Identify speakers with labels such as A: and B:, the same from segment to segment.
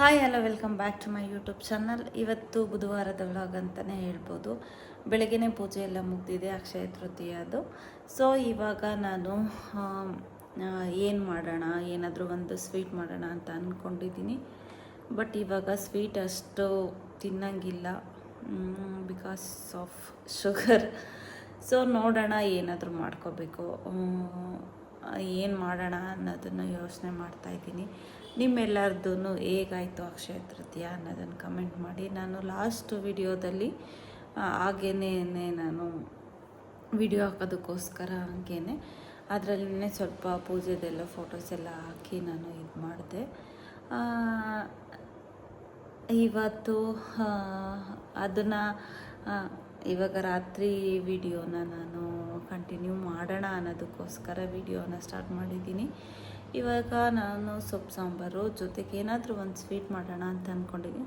A: Hi, hello, welcome back to my YouTube channel. ಇವತ್ತು ಬುಧವಾರದ vlog ಅಂತಲೇ ಹೇಳ್ಬೋದು. ಬೆಳಗ್ಗೆ ಪೂಜೆ ಎಲ್ಲ ಮುಗ್ದಿದೆ, ಅಕ್ಷಯ ತೃತೀಯದು ಸೊ ಇವಾಗ ನಾನು ಏನು ಮಾಡೋಣ, ಏನಾದರೂ ಒಂದು ಸ್ವೀಟ್ ಮಾಡೋಣ ಅಂತ ಅಂದ್ಕೊಂಡಿದ್ದೀನಿ ಬಟ್ ಇವಾಗ ಸ್ವೀಟ್ ಅಷ್ಟು ತಿನ್ನಂಗಿಲ್ಲ ಬಿಕಾಸ್ ಆಫ್ ಶುಗರ್ ಸೊ ನೋಡೋಣ, ಏನಾದರೂ ಮಾಡ್ಕೋಬೇಕು. ಏನು ಮಾಡೋಣ ಅನ್ನೋದನ್ನು ಯೋಚನೆ ಮಾಡ್ತಾ ಇದ್ದೀನಿ. ನಿಮ್ಮೆಲ್ಲರದ್ದು ಹೇಗಾಯಿತು ಅಕ್ಷಯ ತೃತೀಯ ಅನ್ನೋದನ್ನು ಕಮೆಂಟ್ ಮಾಡಿ. ನಾನು ಲಾಸ್ಟ್ ವಿಡಿಯೋದಲ್ಲಿ ಹಾಗೇನೇ ನಾನು ವಿಡಿಯೋ ಹಾಕೋದಕ್ಕೋಸ್ಕರ ಹಾಗೇನೆ ಅದರಲ್ಲೇ ಸ್ವಲ್ಪ ಪೂಜೆದೆಲ್ಲ ಫೋಟೋಸ್ ಎಲ್ಲ ಹಾಕಿ ನಾನು ಇದು ಮಾಡಿದೆ. ಇವತ್ತು ಅದನ್ನು ಇವಾಗ ರಾತ್ರಿ ವಿಡಿಯೋನ ನಾನು ಕಂಟಿನ್ಯೂ ಮಾಡೋಣ ಅನ್ನೋದಕ್ಕೋಸ್ಕರ ವಿಡಿಯೋನ ಸ್ಟಾರ್ಟ್ ಮಾಡಿದ್ದೀನಿ. ಇವಾಗ ನಾನು ಸೊಪ್ಪು ಸಾಂಬಾರು ಜೊತೆಗೆ ಏನಾದರೂ ಒಂದು ಸ್ವೀಟ್ ಮಾಡೋಣ ಅಂತ ಅಂದ್ಕೊಂಡಿದ್ದೀನಿ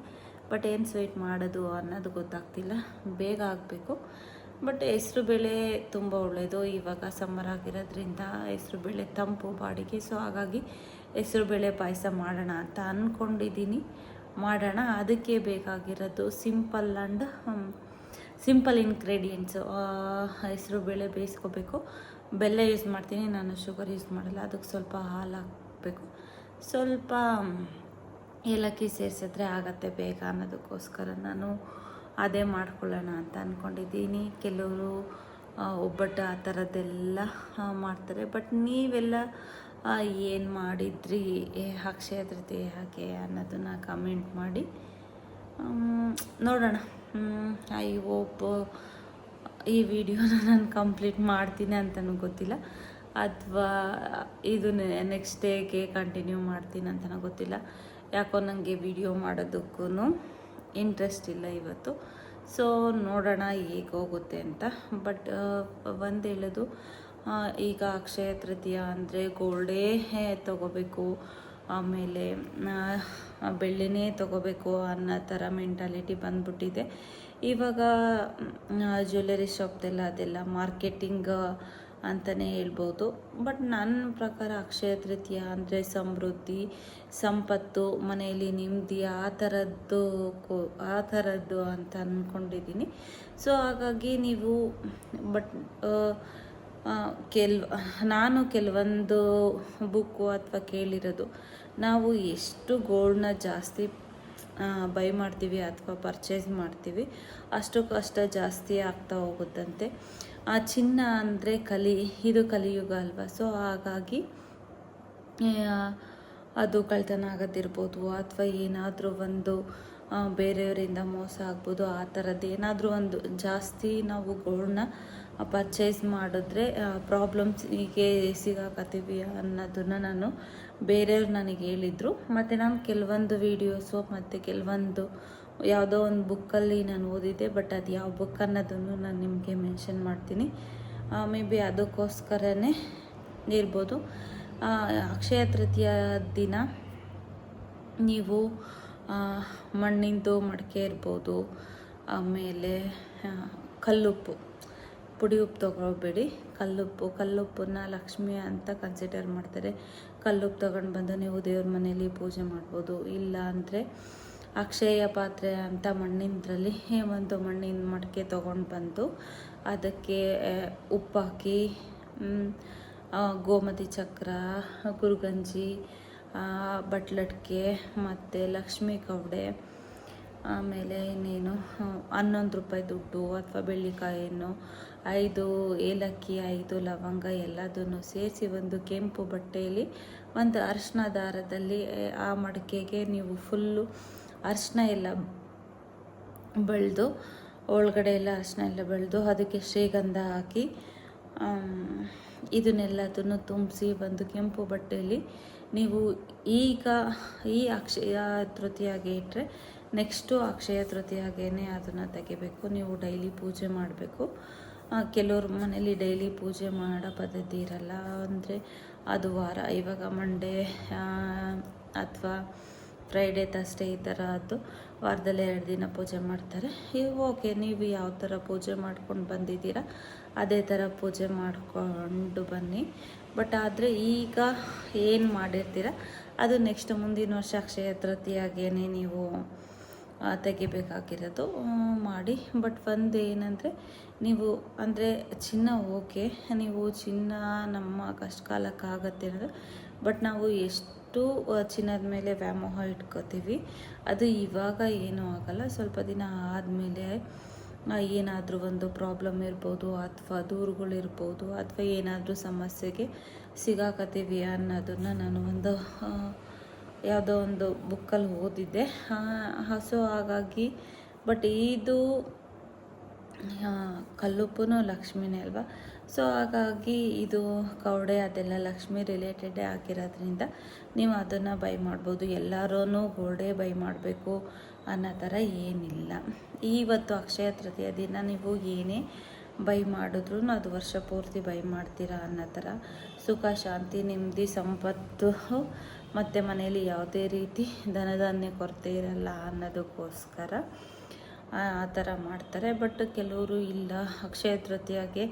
A: ಬಟ್ ಏನು ಸ್ವೀಟ್ ಮಾಡೋದು ಅನ್ನೋದು ಗೊತ್ತಾಗ್ತಿಲ್ಲ. ಬೇಗ ಆಗಬೇಕು. ಬಟ್ ಹೆಸ್ರು ಬೇಳೆ ತುಂಬ ಒಳ್ಳೆಯದು ಇವಾಗ ಸಮ್ಮರ್ ಆಗಿರೋದ್ರಿಂದ ಹೆಸ್ರು ಬೇಳೆ ತಂಪು ಬಾಡಿಗೆ. ಸೊ ಹಾಗಾಗಿ ಹೆಸ್ರು ಬೇಳೆ ಪಾಯಸ ಮಾಡೋಣ ಅಂತ ಅಂದ್ಕೊಂಡಿದ್ದೀನಿ ಮಾಡೋಣ. ಅದಕ್ಕೆ ಬೇಕಾಗಿರೋದು ಸಿಂಪಲ್ ಆ್ಯಂಡ್ ಸಿಂಪಲ್ ಇನ್ಗ್ರೀಡಿಯೆಂಟ್ಸು ಹೆಸರು ಬೇಳೆ ಬೇಯಿಸ್ಕೋಬೇಕು. ಬೆಲ್ಲ ಯೂಸ್ ಮಾಡ್ತೀನಿ, ನಾನು ಶುಗರ್ ಯೂಸ್ ಮಾಡಲ್ಲ, ಅದಕ್ಕೆ ಸ್ವಲ್ಪ ಹಾಲು ಹಾಕಬೇಕು. ಸ್ವಲ್ಪ ಏಲಕ್ಕಿ ಸೇರಿಸಿದ್ರೆ ಆಗತ್ತೆ ಬೇಗ ಅನ್ನೋದಕ್ಕೋಸ್ಕರ ನಾನು ಅದೇ ಮಾಡ್ಕೊಳ್ಳೋಣ ಅಂತ ಅಂದ್ಕೊಂಡಿದ್ದೀನಿ ಕೆಲವರು ಒಬ್ಬಟ್ಟು ಆ ಥರದ್ದೆಲ್ಲ ಮಾಡ್ತಾರೆ. ಬಟ್ ನೀವೆಲ್ಲ ಏನು ಮಾಡಿದ್ರಿ ಅಕ್ಷಯ ತೃತೀಯ ಹಾಕಿ ಅನ್ನೋದನ್ನು ಕಮೆಂಟ್ ಮಾಡಿ. ನೋಡೋಣ. ಐ ಹೋಪ್ ಈ ವಿಡಿಯೋನ ನಾನು ಕಂಪ್ಲೀಟ್ ಮಾಡ್ತೀನಿ ಅಂತಲೂ ಗೊತ್ತಿಲ್ಲ. ಅಥವಾ ಇದು ನೆಕ್ಸ್ಟ್ ಡೇಗೆ ಕಂಟಿನ್ಯೂ ಮಾಡ್ತೀನಿ ಅಂತಲೂ ಗೊತ್ತಿಲ್ಲ. ಯಾಕೋ ನನಗೆ ವಿಡಿಯೋ ಮಾಡೋದಕ್ಕೂ ಇಂಟ್ರೆಸ್ಟ್ ಇಲ್ಲ ಇವತ್ತು. ಸೊ ನೋಡೋಣ ಹೇಗೆ ಹೋಗುತ್ತೆ ಅಂತ. ಬಟ್ ಒಂದು ಹೇಳೋದು ಈಗ ಅಕ್ಷಯ ತೃತೀಯ ಅಂದರೆ ಗೋಲ್ಡೇ ತೊಗೋಬೇಕು. ಆಮೇಲೆ ಬೆಳ್ಳಿನೇ ತಗೋಬೇಕು ಅನ್ನೋ ಥರ ಮೆಂಟಾಲಿಟಿ ಬಂದ್ಬಿಟ್ಟಿದೆ. ಇವಾಗ ಜ್ಯುವೆಲ್ಲರಿ ಶಾಪ್ದೆಲ್ಲ ಅದೆಲ್ಲ ಮಾರ್ಕೆಟಿಂಗ್ ಅಂತಲೇ ಹೇಳ್ಬೋದು. ಬಟ್ ನನ್ನ ಪ್ರಕಾರ ಅಕ್ಷಯ ತೃತೀಯ ಅಂದರೆ ಸಮೃದ್ಧಿ, ಸಂಪತ್ತು, ಮನೆಯಲ್ಲಿ ನೆಮ್ಮದಿ, ಆ ಥರದ್ದು ಕೋ, ಆ ಥರದ್ದು ಅಂತ ಅಂದ್ಕೊಂಡಿದ್ದೀನಿ ಸೊ ಹಾಗಾಗಿ ನೀವು ಬಟ್ ಕೆಲ್, ನಾನು ಕೆಲವೊಂದು ಬುಕ್ಕು ಅಥವಾ ಕೇಳಿರೋದು. ನಾವು ಎಷ್ಟು ಗೋಲ್ಡ್ನ ಜಾಸ್ತಿ ಬೈ ಮಾಡ್ತೀವಿ ಅಥವಾ ಪರ್ಚೇಸ್ ಮಾಡ್ತೀವಿ ಅಷ್ಟು ಕಷ್ಟ ಜಾಸ್ತಿ ಆಗ್ತಾ ಹೋಗುತ್ತಂತೆ. ಆ ಚಿನ್ನ ಅಂದರೆ ಕಲಿ, ಇದು ಕಲಿಯುಗ ಅಲ್ವಾ? ಸೊ ಹಾಗಾಗಿ ಅದು ಕಳ್ತನ ಆಗೋದಿರ್ಬೋದು ಅಥವಾ ಏನಾದರೂ ಒಂದು ಬೇರೆಯವರಿಂದ ಮೋಸ ಆಗ್ಬೋದು, ಆ ಥರದ್ದು ಏನಾದರೂ ಒಂದು ಜಾಸ್ತಿ ನಾವು ಗೋಲ್ಡ್ನ ಪರ್ಚೇಸ್ ಮಾಡಿದ್ರೆ ಪ್ರಾಬ್ಲಮ್ಸ್ ಹೀಗೆ ಸಿಗಾಕತ್ತೀವಿ ಅನ್ನೋದನ್ನು ನಾನು ಬೇರೆಯವ್ರು ನನಗೆ ಹೇಳಿದರು. ಮತ್ತು ನಾನು ಕೆಲವೊಂದು ವೀಡಿಯೋಸು ಮತ್ತು ಕೆಲವೊಂದು ಯಾವುದೋ ಒಂದು ಬುಕ್ಕಲ್ಲಿ ನಾನು ಓದಿದ್ದೆ ಬಟ್ ಅದು ಯಾವ ಬುಕ್ ಅನ್ನೋದನ್ನು ನಾನು ನಿಮಗೆ ಮೆನ್ಷನ್ ಮಾಡ್ತೀನಿ. ಮೇ ಬಿ ಅದಕ್ಕೋಸ್ಕರನೇ ಇರ್ಬೋದು. ಅಕ್ಷಯ ತೃತೀಯ ದಿನ ನೀವು ಮಣ್ಣಿಂದು ಮಡಿಕೆ ಇರ್ಬೋದು, ಆಮೇಲೆ ಕಲ್ಲುಪ್ಪು. ಪುಡಿ ಉಪ್ಪು ತೊಗೊಳ್ಬೇಡಿ. ಕಲ್ಲುಪ್ಪು, ಕಲ್ಲುಪ್ಪನ್ನ ಲಕ್ಷ್ಮಿ ಅಂತ ಕನ್ಸಿಡರ್ ಮಾಡ್ತಾರೆ. ಕಲ್ಲುಪ್ಪು ತೊಗೊಂಡು ಬಂದು ನೀವು ದೇವ್ರ ಮನೇಲಿ ಪೂಜೆ ಮಾಡ್ಬೋದು. ಇಲ್ಲ ಅಂದರೆ ಅಕ್ಷಯ ಪಾತ್ರೆ ಅಂತ ಮಣ್ಣಿನದ್ರಲ್ಲಿ ಒಂದು ಮಣ್ಣಿನ ಮಡಿಕೆ ತೊಗೊಂಡು ಬಂದು ಅದಕ್ಕೆ ಉಪ್ಪಾಕಿ ಗೋಮತಿ ಚಕ್ರ ಗುರುಗಂಜಿ ಬಟ್ಲಟ್ಕೆ, ಮತ್ತು ಲಕ್ಷ್ಮಿ ಕವಡೆ, ಆಮೇಲೆ ಇನ್ನೇನು ಹನ್ನೊಂದು ರೂಪಾಯಿ ದುಡ್ಡು ಅಥವಾ ಬೆಳ್ಳಿಕಾಯನ್ನು ಐದು ಏಲಕ್ಕಿ, ಐದು ಲವಂಗ ಎಲ್ಲದನ್ನು ಸೇರಿಸಿ ಒಂದು ಕೆಂಪು ಬಟ್ಟೆಯಲ್ಲಿ ಒಂದು ಅರಿಶಿನ ದಾರದಲ್ಲಿ ಆ ಮಡಿಕೆಗೆ ನೀವು ಫುಲ್ಲು ಅರಿಶಿನ ಎಲ್ಲ ಬೆಳೆದು, ಒಳಗಡೆ ಎಲ್ಲ ಅರಿಶಿನ ಎಲ್ಲ ಬೆಳೆದು ಅದಕ್ಕೆ ಶ್ರೀಗಂಧ ಹಾಕಿ ಇದನ್ನೆಲ್ಲದನ್ನು ತುಂಬಿಸಿ ಒಂದು ಕೆಂಪು ಬಟ್ಟೆಯಲ್ಲಿ ನೀವು ಈಗ ಈ ಅಕ್ಷಯ ತೃತೀಯಾಗೆ ಇಟ್ಟರೆ ನೆಕ್ಸ್ಟು ಅಕ್ಷಯ ತೃತೀಯಾಗೇನೆ ಅದನ್ನು ತೆಗಿಬೇಕು. ನೀವು ಡೈಲಿ ಪೂಜೆ ಮಾಡಬೇಕು. ಕೆಲವ್ರ ಮನೇಲಿ ಡೈಲಿ ಪೂಜೆ ಮಾಡೋ ಪದ್ಧತಿ ಇರಲ್ಲ. ಅಂದರೆ ಅದು ವಾರ, ಇವಾಗ ಮಂಡೇ ಅಥವಾ ಫ್ರೈಡೇ ತಸ್ಡೇ ಈ ಥರ ಅದು ವಾರದಲ್ಲಿ ಎರಡು ದಿನ ಪೂಜೆ ಮಾಡ್ತಾರೆ. ಇವು ಓಕೆ ನೀವು ಯಾವ ಥರ ಪೂಜೆ ಮಾಡ್ಕೊಂಡು ಬಂದಿದ್ದೀರ, ಅದೇ ಥರ ಪೂಜೆ ಮಾಡಿಕೊಂಡು ಬನ್ನಿ. ಬಟ್ ಆದರೆ ಈಗ ಏನು ಮಾಡಿರ್ತೀರ, ಅದು ನೆಕ್ಸ್ಟ್ ಮುಂದಿನ ವರ್ಷ ಅಕ್ಷಯ ನೀವು ತೆಗಿಬೇಕಾಗಿರೋದು ಮಾಡಿ. ಬಟ್ ಒಂದು ಏನಂದರೆ, ನೀವು ಅಂದರೆ ಚಿನ್ನ ಓಕೆ, ನೀವು ಚಿನ್ನ ನಮ್ಮ ಕಷ್ಟ ಕಾಲಕ್ಕಾಗತ್ತೆ ಅನ್ನೋದು. ಬಟ್ ನಾವು ಎಷ್ಟು ಚಿನ್ನದ ಮೇಲೆ ವ್ಯಾಮೋಹ ಇಟ್ಕೋತೀವಿ, ಅದು ಇವಾಗ ಏನೂ ಆಗಲ್ಲ. ಸ್ವಲ್ಪ ದಿನ ಆದಮೇಲೆ ಏನಾದರೂ ಒಂದು ಪ್ರಾಬ್ಲಮ್ ಇರ್ಬೋದು, ಅಥವಾ ದೂರುಗಳಿರ್ಬೋದು ಅಥವಾ ಏನಾದರೂ ಸಮಸ್ಯೆಗೆ ಸಿಗಾಕತ್ತೀವಿ ಅನ್ನೋದನ್ನು ನಾನು ಒಂದು ಯಾವುದೋ ಒಂದು ಬುಕ್ಕಲ್ಲಿ ಓದಿದ್ದೆ. ಹಸು ಹಾಗಾಗಿ ಬಟ್ ಇದು ಕಲ್ಲುಪ್ಪು ಲಕ್ಷ್ಮಿನೇ ಅಲ್ವಾ? ಸೊ ಹಾಗಾಗಿ ಇದು ಕೌಡೆ ಅದೆಲ್ಲ ಲಕ್ಷ್ಮಿ ರಿಲೇಟೆಡೇ ಆಗಿರೋದ್ರಿಂದ ನೀವು ಅದನ್ನು ಬೈ ಮಾಡ್ಬೋದು. ಎಲ್ಲರೂ ಗೋಡೆ ಬೈ ಮಾಡಬೇಕು ಅನ್ನೋ ಥರ ಏನಿಲ್ಲ. ಇವತ್ತು ಅಕ್ಷಯ ತೃತೀಯ ದಿನ ನೀವು ಏನೇ ಬೈ ಮಾಡಿದ್ರು ಅದು ವರ್ಷ ಪೂರ್ತಿ ಬೈ ಮಾಡ್ತೀರಾ ಅನ್ನೋ ಥರ ಸುಖ, ಶಾಂತಿ ನೆಮ್ಮದಿ ಸಂಪತ್ತು ಮತ್ತು ಮನೆಯಲ್ಲಿ ಯಾವುದೇ ರೀತಿ ಧನಧಾನ್ಯ ಕೊರತೆ ಇರಲ್ಲ ಅನ್ನೋದಕ್ಕೋಸ್ಕರ, ಆ ಥರ ಮಾಡ್ತಾರೆ. ಬಟ್ ಕೆಲವರು ಇಲ್ಲ, ಅಕ್ಷಯ ತೃತೀಯಗೆ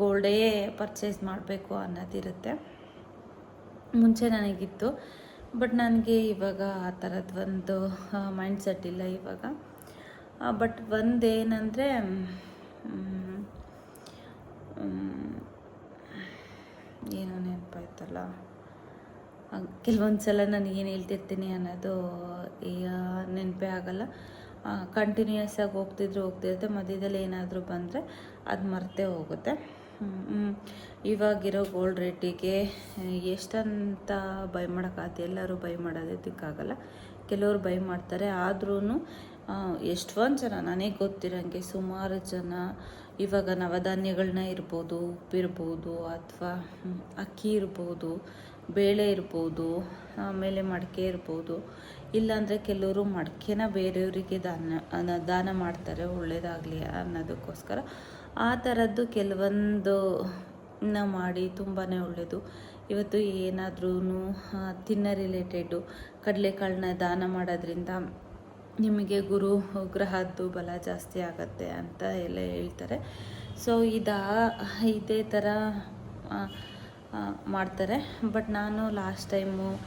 A: ಗೋಲ್ಡೇ ಪರ್ಚೇಸ್ ಮಾಡಬೇಕು ಅನ್ನೋದಿರುತ್ತೆ. ಮುಂಚೆ ನನಗಿತ್ತು. ಬಟ್ ನನಗೆ ಇವಾಗ ಆ ಥರದ್ದು ಒಂದು ಮೈಂಡ್ ಸೆಟ್ ಇಲ್ಲ ಇವಾಗ. ಬಟ್ ಒಂದೇನೆಂದರೆ ಏನೋ ನೆನಪಾಯ್ತಲ್ಲ ಕೆಲವೊಂದು ಸಲ ನಾನು ಏನು ಹೇಳ್ತಿರ್ತೀನಿ ಅನ್ನೋದು ನೆನಪೇ ಆಗಲ್ಲ. ಕಂಟಿನ್ಯೂಯಸ್ ಆಗಿ ಹೋಗ್ತಿದ್ರು ಹೋಗ್ತಿರುತ್ತೆ, ಮಧ್ಯದಲ್ಲಿ ಏನಾದರೂ ಬಂದರೆ ಅದು ಮರ್ತೇ ಹೋಗುತ್ತೆ. ಇವಾಗಿರೋ ಗೋಲ್ಡ್ ರೇಟಿಗೆ ಎಷ್ಟಂತ ಬೈ ಮಾಡೋಕ್ಕಾಗತ್ತೆ ಎಲ್ಲರೂ ಬೈ ಮಾಡೋದಕ್ಕಾಗಲ್ಲ. ಕೆಲವರು ಬೈ ಮಾಡ್ತಾರೆ ಆದ್ರೂ ಎಷ್ಟೊಂದು ಜನ, ನನಗೆ ಗೊತ್ತಿರೋಂಗೆ ಸುಮಾರು ಜನ ಇವಾಗ ನವಧಾನ್ಯಗಳನ್ನ ಇರ್ಬೋದು, ಉಪ್ಪಿರ್ಬೋದು, ಅಥವಾ ಅಕ್ಕಿ ಇರ್ಬೋದು ಬೇಳೆ ಇರ್ಬೋದು, ಆಮೇಲೆ ಮಡಿಕೆ ಇರ್ಬೋದು. ಇಲ್ಲಾಂದರೆ ಕೆಲವರು ಮಡಿಕೆನ ಬೇರೆಯವರಿಗೆ ದಾನ ದಾನ ಮಾಡ್ತಾರೆ ಒಳ್ಳೆಯದಾಗಲಿ ಅನ್ನೋದಕ್ಕೋಸ್ಕರ. ಆ ಥರದ್ದು ಕೆಲವೊಂದು ಮಾಡಿ ತುಂಬಾ ಒಳ್ಳೆಯದು ಇವತ್ತು ಏನಾದ್ರೂ ತಿನ್ನ ರಿಲೇಟೆಡು ಕಡಲೆಕಾಳನ್ನ ದಾನ ಮಾಡೋದ್ರಿಂದ ನಿಮಗೆ ಗುರು ಗ್ರಹದ್ದು ಬಲ ಜಾಸ್ತಿ ಆಗತ್ತೆ ಅಂತ ಎಲ್ಲ ಹೇಳ್ತಾರೆ. ಸೊ ಇದಾ, ಇದೇ ಥರ ಮಾಡ್ತಾರೆ. ಬಟ್ ನಾನು ಲಾಸ್ಟ್ ಟೈಮು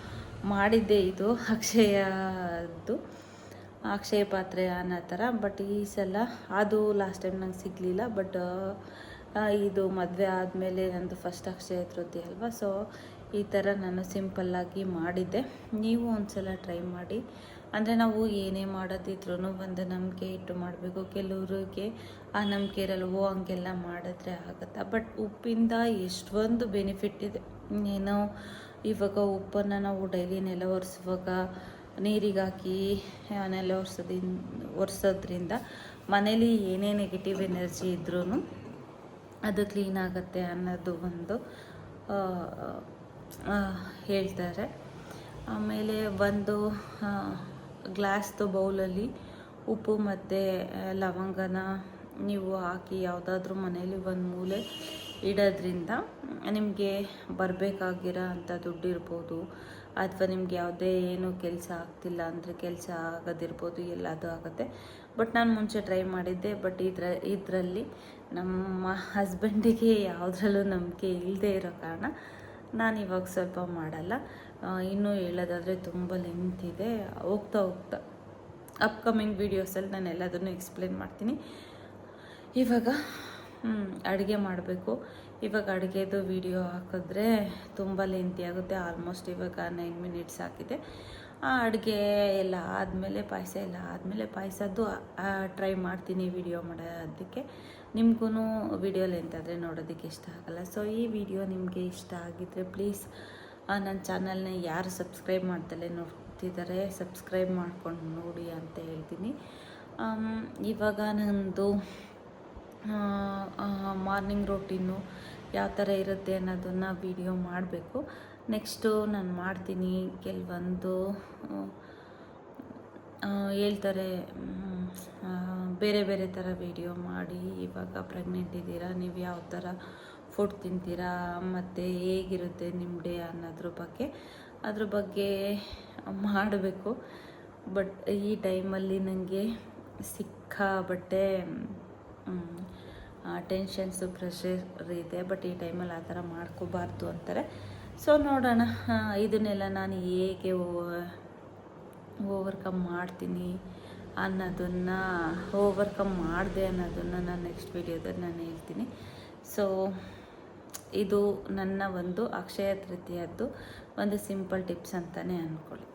A: ಮಾಡಿದ್ದೆ ಇದು, ಅಕ್ಷಯದ್ದು, ಅಕ್ಷಯ ಪಾತ್ರೆ ಅನ್ನೋ ಥರ. ಬಟ್ ಈ ಸಲ ಅದು ಲಾಸ್ಟ್ ಟೈಮ್ ನಂಗೆ ಸಿಗಲಿಲ್ಲ. ಬಟ್ ಇದು ಮದುವೆ ಆದಮೇಲೆ ನಂದು ಫಸ್ಟ್ ಅಕ್ಷಯ ತೃತಿ ಅಲ್ವಾ? ಸೊ ಈ ಥರ ನಾನು ಸಿಂಪಲ್ಲಾಗಿ ಮಾಡಿದ್ದೆ. ನೀವು ಒಂದ್ಸಲ ಟ್ರೈ ಮಾಡಿ. ಅಂದರೆ ನಾವು ಏನೇ ಮಾಡೋದಿದ್ರೂ ಒಂದು ನಂಬಿಕೆ ಇಟ್ಟು ಮಾಡಬೇಕು. ಕೆಲವ್ರಿಗೆ ಆ ನಂಬಿಕೆ ಇರಲ್ವೋ ಹಂಗೆಲ್ಲ ಮಾಡಿದ್ರೆ ಆಗುತ್ತಾ? ಬಟ್ ಉಪ್ಪಿಂದ ಎಷ್ಟೊಂದು ಬೆನಿಫಿಟ್ ಇದೆ. ಏನೋ, ಇವಾಗ ಉಪ್ಪನ್ನು ನಾವು ಡೈಲಿ ನೆಲ ಒರೆಸುವಾಗ ನೀರಿಗೆ ಹಾಕಿ ನೆಲ ಒರೆಸೋದಿನ್, ಒರೆಸೋದ್ರಿಂದ ಮನೇಲಿ ಏನೇ ನೆಗೆಟಿವ್ ಎನರ್ಜಿ ಇದ್ರೂ ಅದು ಕ್ಲೀನ್ ಆಗುತ್ತೆ ಅನ್ನೋದು ಒಂದು ಹೇಳ್ತಾರೆ. ಆಮೇಲೆ ಒಂದು ಗ್ಲಾಸ್ದು ಬೌಲಲ್ಲಿ ಉಪ್ಪು ಮತ್ತು ಲವಂಗನ ನೀವು ಹಾಕಿ ಯಾವುದಾದ್ರೂ ಮನೇಲಿ ಒಂದು ಮೂಲೆ ಇಡೋದ್ರಿಂದ ನಿಮಗೆ ಬರಬೇಕಾಗಿರೋ ಅಂಥ ದುಡ್ಡಿರ್ಬೋದು ಅಥವಾ ನಿಮ್ಗೆ ಯಾವುದೇ ಏನು ಕೆಲಸ ಆಗ್ತಿಲ್ಲ ಅಂದರೆ ಕೆಲಸ ಆಗೋದಿರ್ಬೋದು, ಎಲ್ಲದು ಆಗುತ್ತೆ. ಬಟ್ ನಾನು ಮುಂಚೆ ಟ್ರೈ ಮಾಡಿದ್ದೆ. ಬಟ್ ಇದ್ರ, ಇದರಲ್ಲಿ ನಮ್ಮ ಹಸ್ಬೆಂಡಿಗೆ ಯಾವುದ್ರಲ್ಲೂ ನಂಬಿಕೆ ಇಲ್ಲದೆ ಇರೋ ಕಾರಣ ನಾನು ಇವಾಗ ಸ್ವಲ್ಪ ಮಾಡಲ್ಲ. ಇನ್ನೂ ಹೇಳೋದಾದರೆ ತುಂಬ ಲೆಂತ್ ಇದೆ. ಹೋಗ್ತಾ ಹೋಗ್ತಾ ಅಪ್ಕಮಿಂಗ್ ವೀಡಿಯೋಸಲ್ಲಿ ನಾನು ಎಲ್ಲದನ್ನು ಎಕ್ಸ್ಪ್ಲೇನ್ ಮಾಡ್ತೀನಿ. ಇವಾಗ ಅಡುಗೆ ಮಾಡಬೇಕು. ಇವಾಗ ಅಡುಗೆದು ವಿಡಿಯೋ ಹಾಕಿದ್ರೆ ತುಂಬ ಲೆಂತಿ ಆಗುತ್ತೆ. ಆಲ್ಮೋಸ್ಟ್ ಇವಾಗ ನೈನ್ ಮಿನಿಟ್ಸ್ ಹಾಕಿದೆ. ಆ ಅಡುಗೆ ಎಲ್ಲ ಆದಮೇಲೆ ಪಾಯಸ, ಎಲ್ಲ ಆದಮೇಲೆ ಪಾಯಸದ್ದು ಟ್ರೈ ಮಾಡ್ತೀನಿ ವಿಡಿಯೋ ಮಾಡೋದಕ್ಕೆ. ನಿಮಗೂ ವಿಡಿಯೋ ಲೆಂತ್ ಆದರೆ ನೋಡೋದಕ್ಕೆ ಇಷ್ಟ ಆಗಲ್ಲ. ಸೊ ಈ ವಿಡಿಯೋ ನಿಮಗೆ ಇಷ್ಟ ಆಗಿದ್ದರೆ ಪ್ಲೀಸ್ ನನ್ನ ಚಾನಲ್ನ ಯಾರು ಸಬ್ಸ್ಕ್ರೈಬ್ ಮಾಡ್ದಲೇ ನೋಡ್ತಿದ್ದಾರೆ ಸಬ್ಸ್ಕ್ರೈಬ್ ಮಾಡ್ಕೊಂಡು ನೋಡಿ ಅಂತ ಹೇಳ್ತೀನಿ. ಇವಾಗ ನನ್ನದು ಮಾರ್ನಿಂಗ್ ರೊಟೀನು ಯಾವ ಥರ ಇರುತ್ತೆ ಅನ್ನೋದನ್ನು ವಿಡಿಯೋ ಮಾಡಬೇಕು. ನೆಕ್ಸ್ಟು ನಾನು ಮಾಡ್ತೀನಿ. ಕೆಲವೊಂದು ಹೇಳ್ತಾರೆ ಬೇರೆ ಬೇರೆ ಥರ ವಿಡಿಯೋ ಮಾಡಿ, ಇವಾಗ ಪ್ರೆಗ್ನೆಂಟ್ ಇದ್ದೀರಾ, ನೀವು ಯಾವ ಥರ ಫುಡ್ ತಿಂತೀರಾ, ಮತ್ತು ಹೇಗಿರುತ್ತೆ ನಿಮ್ಮ ಡೇ ಅನ್ನೋದ್ರ ಬಗ್ಗೆ, ಅದ್ರ ಬಗ್ಗೆ ಮಾಡಬೇಕು. ಬಟ್ ಈ ಟೈಮಲ್ಲಿ ನನಗೆ ಸಿಕ್ಕಾಬಟ್ಟೆ ಟೆನ್ಷನ್ಸು ಪ್ರೆಷರ್ ಇದೆ. ಬಟ್ ಈ ಟೈಮಲ್ಲಿ ಆ ಥರ ಮಾಡ್ಕೋಬಾರ್ದು ಅಂತಾರೆ. ಸೊ ನೋಡೋಣ ಇದನ್ನೆಲ್ಲ ನಾನು ಹೇಗೆ ಓವರ್ಕಮ್ ಮಾಡ್ತೀನಿ ಅನ್ನೋದನ್ನು ಓವರ್ಕಮ್ ಮಾಡಿದೆ ಅನ್ನೋದನ್ನು ನಾನು ನೆಕ್ಸ್ಟ್ ವಿಡಿಯೋದಲ್ಲಿ ನಾನು ಹೇಳ್ತೀನಿ. ಸೊ ಇದು ನನ್ನ ಒಂದು ಅಕ್ಷಯ ತೃತೀಯದ್ದು ಒಂದು ಸಿಂಪಲ್ ಟಿಪ್ಸ್ ಅಂತಲೇ ಅಂದ್ಕೊಳ್ಳಿ